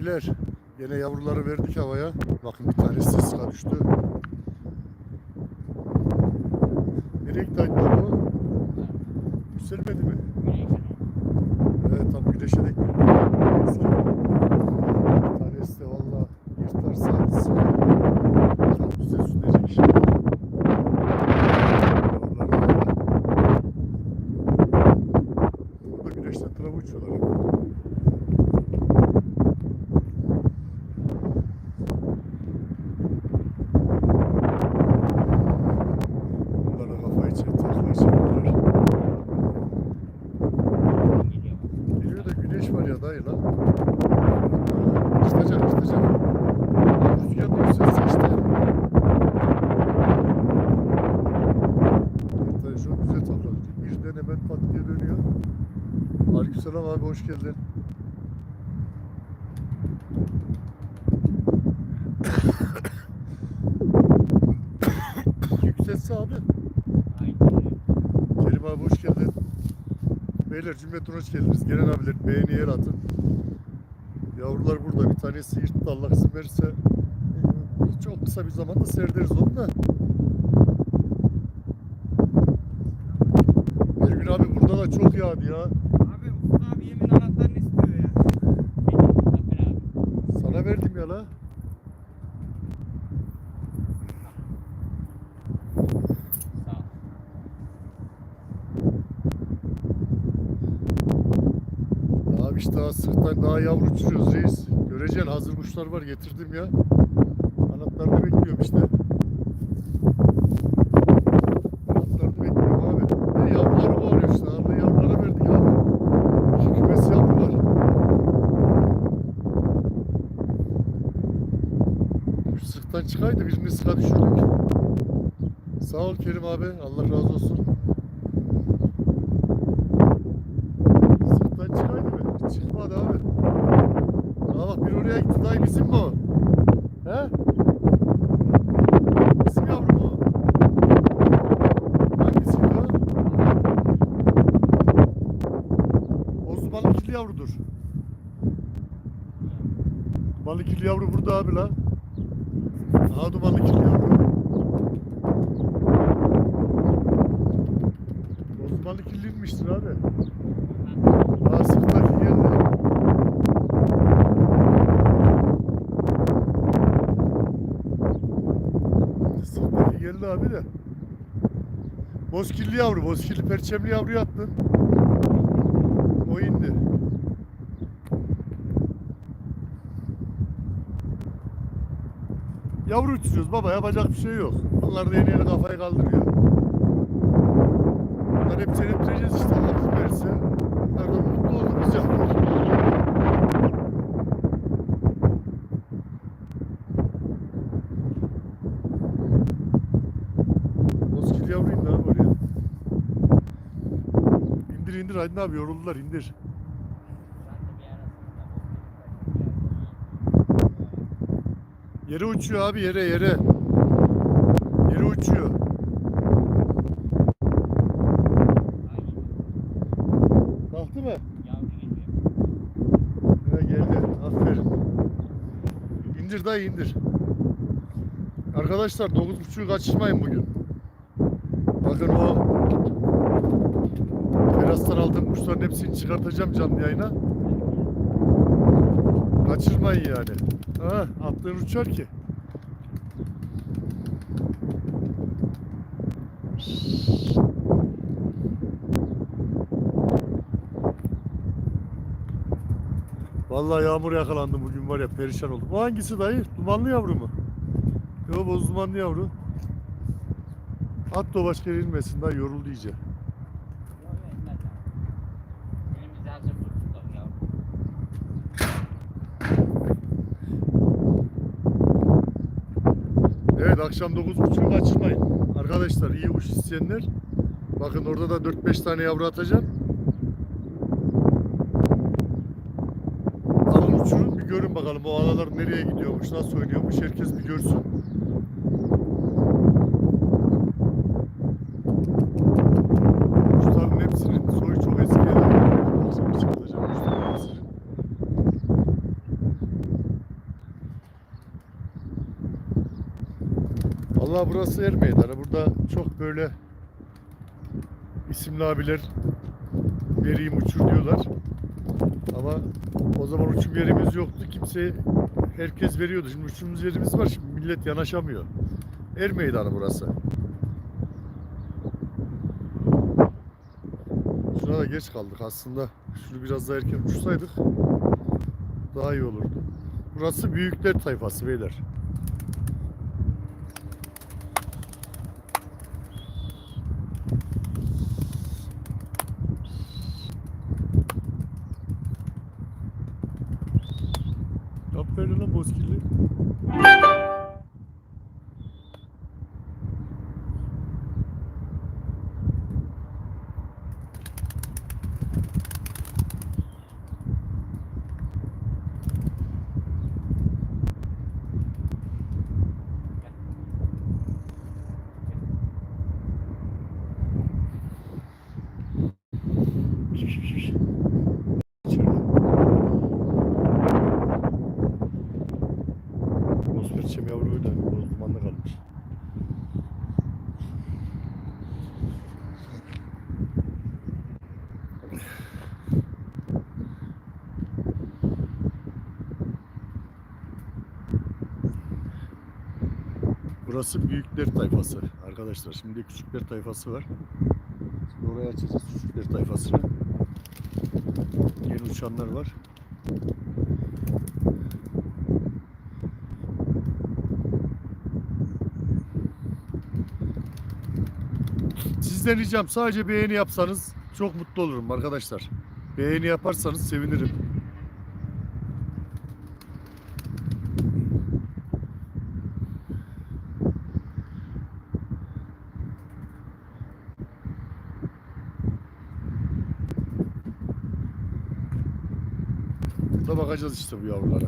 Beyler yine yavruları verdik havaya. Bakın bir tanesi sıska düştü. Nereye gitti acaba o? Yükselmedi mi? Evet tam güneşe geliyor. Bir tanesi de valla yırtarsa. Tam bize sünecek inşallah. Yavruları da güneşten tarafı uçuyorlar. Bunlara kafayı çek, taklayı çekiyorlar. Geliyor da güneş var ya dayı lan. Çıkacak çıkacak. Rüzgar da yükselsin işte. Dayı çok güzel takladı. Birden hemen pat diye dönüyor. Aleykümselam abi hoş geldin. Yükselse abi. Kerim abi hoş geldin. Beyler cümleten hoş geldiniz. Gelen abiler beğeni yer atın. Yavrular burada. Bir tanesi yırttı Allah izin verirse. Çok kısa bir zamanda serderiz onu da. Bir gün abi burada da çok yağdı ya. Abi Ufuk abi yemin anahtarını istiyor ya. Sana verdim ya la. Abi işte daha sırttan daha yavru uçuruyoruz reis. Göreceksin hazır kuşlar var getirdim ya. Anahtarını bekliyorum işte. Anahtarını bekliyorum abi. Ne yavruları bağırıyor işte. Arada yavrulara verdik abi. İki kümes yavru var. Çıkaydı birini sıka düşürdük. Sağ ol Kerim abi. Allah razı olsun. Sırttan çıkaydı mı? Çıkmadı abi. Aa bak bir oraya gitti. Dayı bizim mi o? He? Bizim yavru mu? Hangisiydi o? Osmanlı kirli yavrudur. Kirli yavru burada abi la. Aha dumanlı kirli yavru. Osmanlı kirliymiştir abi. Daha sırtaki geldi. Sırtaki geldi abi de. Bozkirli yavru, bozkirli perçemli yavru attın. O indi. Yavru uçuruyoruz baba yapacak bir şey yok. Onlar da yeni yeni kafayı kaldırıyor. Bunlar hep seyrettireceğiz işte Allah izin verirse. Bunlar da mutlu oluruz yavru. Bozkil yavru indi abi oraya. İndir hadi abi yoruldular indir. Yere uçuyor abi yere yere. Yere uçuyor. Kalktı mı? Ha, geldi. Aferin. İndir dayı indir. Arkadaşlar 9.30'u kaçırmayın bugün. Bakın o terastan aldığım kuşların hepsini çıkartacağım canlı yayına. Kaçırmayın yani. Ha, attığın uçar ki. Vallahi yağmur yakalandım bugün var ya perişan oldum. O hangisi dayı? Dumanlı yavru mu? Yok boz dumanlı yavru. At da başka yere inmesin daha yoruldu iyice. Evet akşam 9.30'u kaçırmayın. Arkadaşlar iyi kuş isteyenler. Bakın orada da 4-5 tane yavru atacağım. Alın uçurun bir görün bakalım o alalar nereye gidiyormuş, nasıl oynuyormuş herkes bir görsün. Kuşların hepsinin soyu çok eski. Akşam çıkartacağım kuşların hepsini. Vallahi burası er meydanı. Burada çok böyle isimli abiler vereyim uçur diyorlar. Ama o zaman uçum yerimiz yoktu. Kimse herkes veriyordu. Şimdi uçum yerimiz var. Şimdi millet yanaşamıyor. Er meydanı burası. Şuna da geç kaldık aslında. Şunu biraz daha erken uçsaydık daha iyi olurdu. Burası büyükler tayfası beyler. Aferin lan bozkirli. Atmosfer çem yavru öyle boz dumanlı kalmış. Burası büyükler tayfası arkadaşlar. Şimdi küçükler tayfası var. Şimdi oraya açacağız küçükler tayfasını. Yeni uçanlar var. Sizden ricam sadece beğeni yapsanız çok mutlu olurum arkadaşlar. Beğeni yaparsanız sevinirim. Da bakacağız işte bu yavrulara.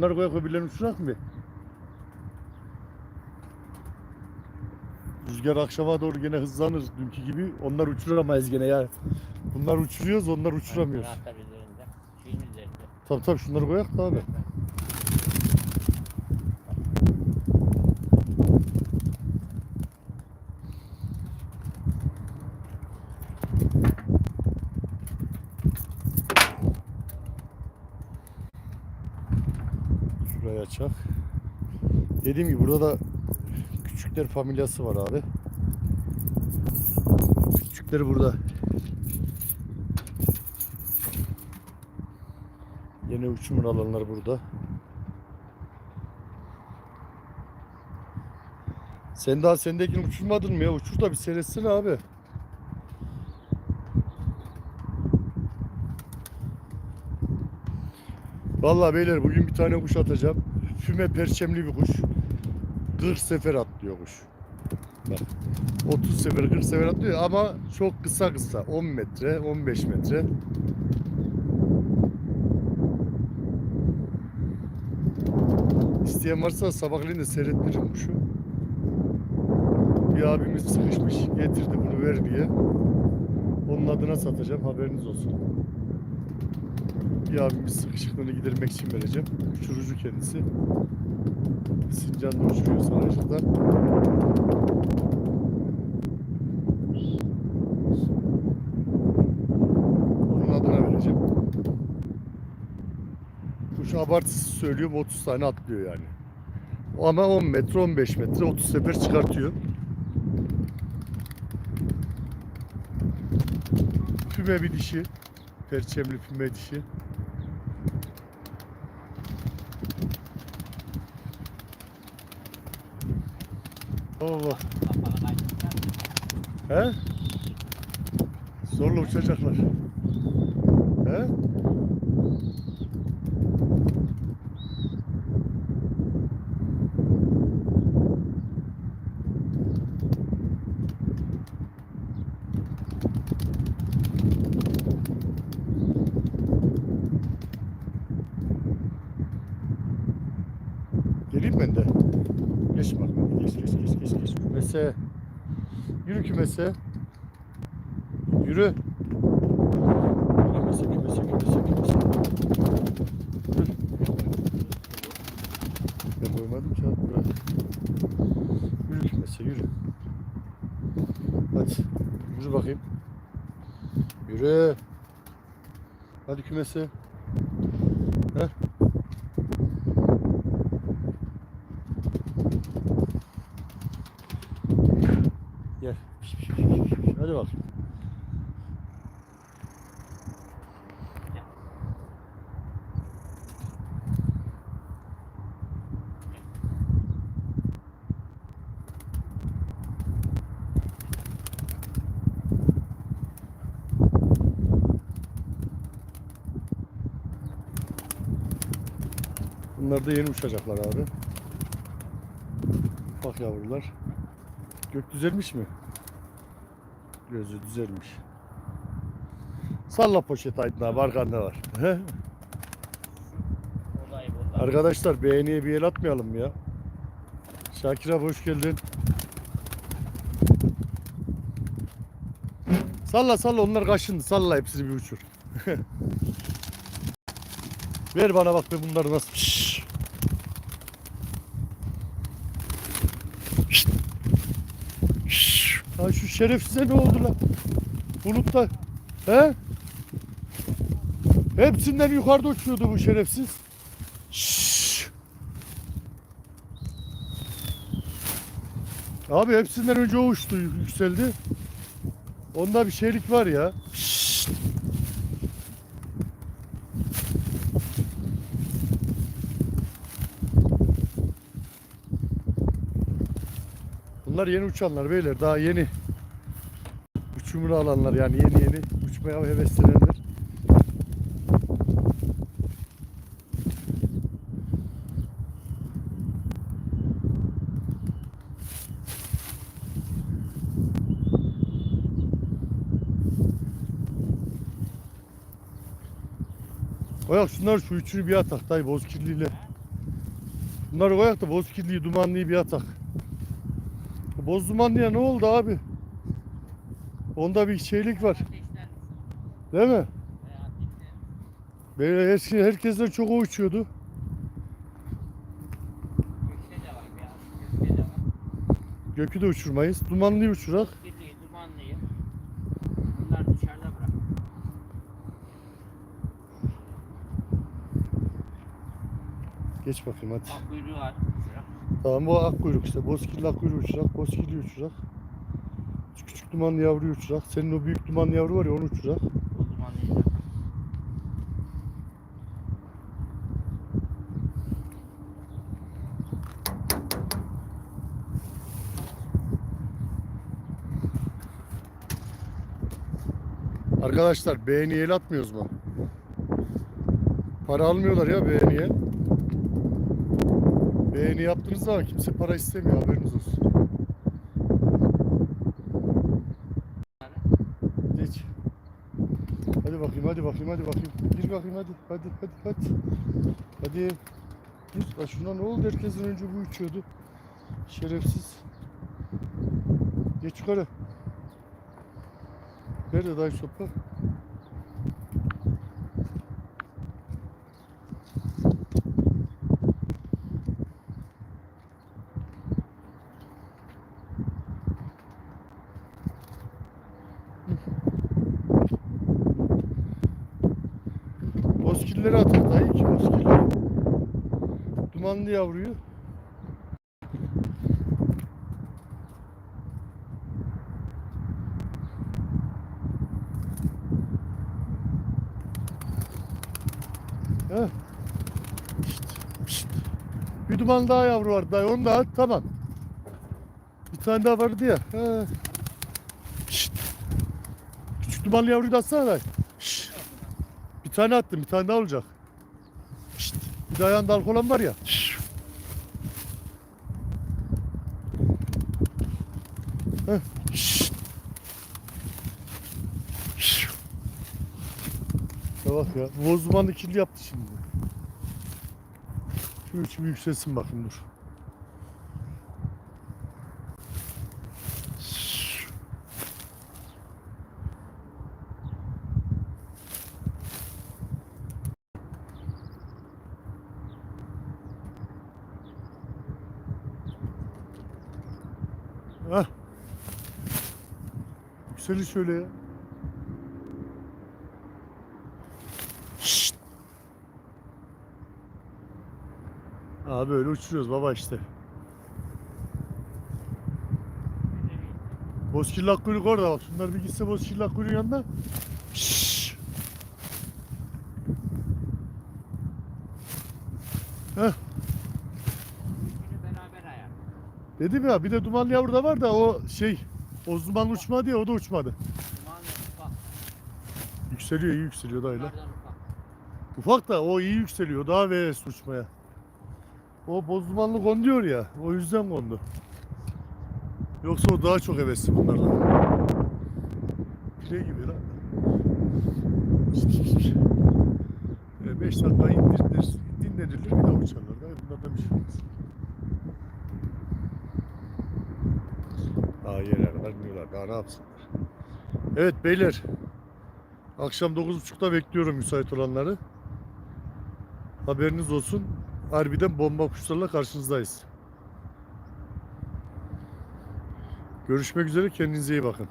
Bunları koya koy birilerini uçurak mı? Rüzgar akşama doğru gene hızlanır dünkü gibi. Onlar uçuramayız gene ya. Bunlar uçuruyoruz, onlar uçuramıyoruz. Anahtar üzerinde. Şeyin üzerinde. Tabii tabii şunları koyak da abi. Dediğim gibi burada da küçükler familyası var abi. Küçükleri burada. Yeni uçumun alanlar burada. Sen daha sendekini uçurmadın mı ya? Uçur da bir seyretsin abi. Vallahi beyler bugün bir tane kuş atacağım. Füme perçemli bir kuş. 40 sefer atlıyor kuş. Bak. 30 sefer 40 sefer atlıyor ama çok kısa kısa. 10 metre 15 metre. İsteyen varsa sabahleyin de seyrettiririm kuşu. Bir abimiz sıkışmış getirdi bunu ver diye. Onun adına satacağım haberiniz olsun. Bir abimiz sıkışıklığını gidermek için vereceğim. Uçurucu kendisi. Sincan'da uçuruyor Saraycı'da. Onun adına vereceğim. Kuş abartısız söylüyorum 30 tane atlıyor yani. Ama 10 metre 15 metre 30 sefer çıkartıyor. Füme bir dişi. Perçemli füme dişi. Allah. He? Zorla uçacaklar. He? Geleyim ben de. Geç bak. Geç geç geç geç geç. Kümese. Yürü kümese. Yürü. Kümese kümese kümese kümese. Yürü. Ben koymadım ki bırak. Yürü kümese yürü. Hadi. Yürü bakayım. Yürü. Hadi kümese. Heh. Gel. Hadi bak. Bunlar da yeni uçacaklar abi. Bak yavrular. Gök düzelmiş mi? Gözü düzelmiş. Salla poşet Aydın abi arkanda var. Arkadaşlar beğeniye bir el atmayalım ya. Şakir abi hoş geldin. Salla salla onlar kaşındı. Salla hepsini bir uçur. Ver bana bak be bunları nasıl. Şşş. Şşt. Ha şu şerefsize ne oldu lan? Bulutta. He? Hepsinden yukarıda uçuyordu bu şerefsiz. Şşş. Abi hepsinden önce o uçtu, yükseldi. Onda bir şeylik var ya. Bunlar yeni uçanlar beyler daha yeni. Uçumunu alanlar yani yeni yeni uçmaya heveslenenler. Koyak şunlar şu üçünü bir atak dayı boz kirliyle. Bunları koyak da boz kirliyi dumanlıyı bir atak. Bu Boz dumanlıya ne oldu abi? Onda bir şeylik var. Değil mi? Böyle eski herkesten çok o uçuyordu. Gökte de de var. Gökü de uçurmayız. Dumanlıyı uçurak. Birliği, dumanlıyı. Geç bakayım hadi. Bak kuyruğu var. Şura. Tamam bu ak kuyruk işte. Bozkirli ak kuyruğu uçurak. Bozkirli uçurak. Şu küçük dumanlı yavruyu uçurak. Senin o büyük dumanlı yavru var ya onu uçurak. O da. Arkadaşlar beğeniye el atmıyoruz mu? Para almıyorlar ya beğeniye. Beğeni yaptığınız zaman kimse para istemiyor haberiniz olsun. Geç. Hadi bakayım hadi bakayım hadi bakayım. Gir bakayım hadi hadi hadi hadi. Hadi. Gir. Bak şuna ne oldu herkesin önce bu uçuyordu. Şerefsiz. Geç yukarı. Nerede dayı sopa? Bozkirleri atır dayı iki bozkirleri. Dumanlı yavruyu. Heh. Şşt, şşt. Bir duman daha yavru var dayı onu da at tamam. Bir tane daha vardı ya. He. Şşt. Küçük dumanlı yavruyu da atsana dayı. Bir tane attım bir tane daha olacak. Şşt. Bir de ayağında alkol olan var ya. Şşt. Heh. Şşt. Ya bak ya. Boz dumanlı kirli yaptı şimdi. Şu üçü bir yükselsin bakın dur. Yükselin şöyle ya. Şşt. Abi öyle uçuruyoruz baba işte. Bozkirli kuyruk orada bak. Şunlar bir gitse Bozkirli kuyruğun yanına. Şşş. Heh. Dedim ya bir de dumanlı yavru da var da o şey o dumanlı uçmadı ya o da uçmadı. Yükseliyor iyi yükseliyor dayılar. Yukarıdan ufak. Da o iyi yükseliyor daha VS uçmaya. O boz dumanlı konduyor ya o yüzden kondu. Yoksa o daha çok hevesli bunlardan. Pire gibi lan. 5 dakika indirilir, dinlenilir bir daha uçarlar. Dayı bunlardan bir şey olmaz. Daha yere Daha ne yapsınlar? Evet beyler. Akşam 9.30'da bekliyorum müsait olanları. Haberiniz olsun. Harbiden bomba kuşlarla karşınızdayız. Görüşmek üzere. Kendinize iyi bakın.